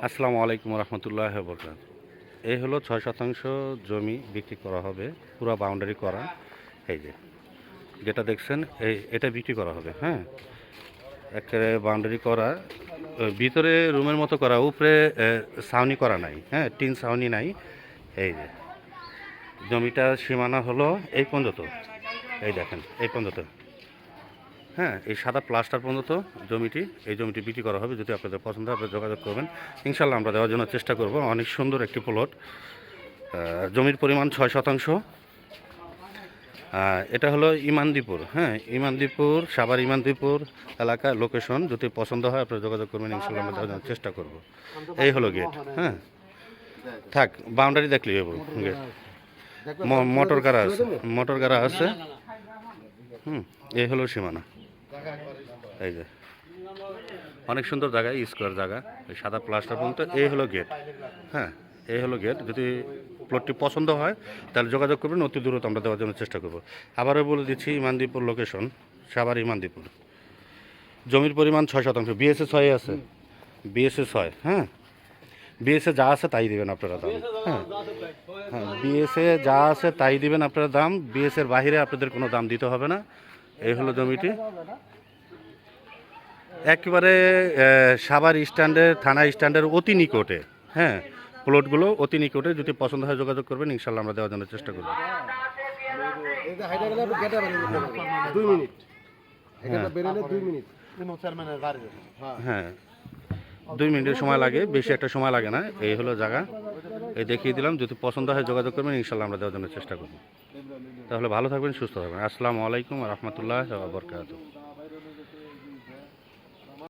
আসসালামু আলাইকুম রহমতুল্লাহ বরকাত এই হলো ছয় শতাংশ জমি বিক্রি করা হবে, পুরো বাউন্ডারি করা। এই যে, যেটা দেখছেন, এই, এটা বিক্রি করা হবে হ্যাঁ? একেবারে বাউন্ডারি করা ভিতরে রুমের মতো করা, উপরে ছাউনি করা নাই হ্যাঁ? টিন ছাউনি নাই। এই যে, জমিটা সীমানা হলো এই পর্যন্ত। এই দেখেন, এই পর্যন্ত। হ্যাঁ এই সাদা প্লাস্টার পর্যন্ত জমিটি, এই জমিটি বিক্রি করা হবে। যদি আপনাদের পছন্দ হয়, আপনারা যোগাযোগ করবেন। ইনশাল্লাহ আমরা দেওয়ার জন্য চেষ্টা করব। অনেক সুন্দর একটি প্লট। জমির পরিমাণ ছয় শতাংশ। এটা হলো ইমানদীপুর। হ্যাঁ ইমানদীপুর সাবার ইমানদীপুর এলাকা লোকেশন যদি পছন্দ হয়, আপনারা যোগাযোগ করবেন। ইনশাল্লাহ আমরা দেওয়ার জন্য চেষ্টা করব। এই হলো গেট হ্যাঁ। থাক বাউন্ডারি দেখলেই হব গেট মোটর গাড়া আছে মোটর গাড়া আছে। হুম, এই হলো সীমানা। এই যে। অনেক সুন্দর জায়গা স্কোয়ার জায়গা, এই সাদা প্লাস্টার পর্যন্ত, এই হলো গেট হ্যাঁ এই হলো গেট যদি প্লটটি পছন্দ হয়, তাহলে যোগাযোগ করবেন, অতি দূরত্ব আমরা দেওয়ার জন্য চেষ্টা করব। আবারও বলে দিচ্ছি, ইমানদীপুর লোকেশন সাবার ইমানদীপুর। জমির পরিমাণ ছয় শতাংশ। বিএসএ ছয় আছে। বিএসএ ছয় হ্যাঁ। বিএসএ যা আছে তাই দিবেন আপনারা দাম। হ্যাঁ। হ্যাঁ বিএসএ যা আছে তাই দিবেন আপনারা দাম। বিএসএর বাইরে আপনাদের কোনো দাম দিতে হবে না। এই হলো জমিটি। একেবারে সাভার স্ট্যান্ডের থানা স্ট্যান্ডের অতি নিকটে হ্যাঁ প্লটগুলো অতি নিকটে যদি পছন্দ হয় যোগাযোগ করবেন ইনশাল্লাহ আমরা দেওয়ার জন্য চেষ্টা করব। দুই মিনিট। হ্যাঁ। দুই মিনিটের সময় লাগে বেশি একটা সময় লাগে না এই হলো জায়গা। এই দেখিয়ে দিলাম যদি পছন্দ হয় যোগাযোগ করবেন ইনশাল্লাহ আমরা দেওয়ার জন্য চেষ্টা করব। তাহলে ভালো থাকবেন সুস্থ থাকবেন। আসসালামু আলাইকুম রহমতুল্লাহ বরকাত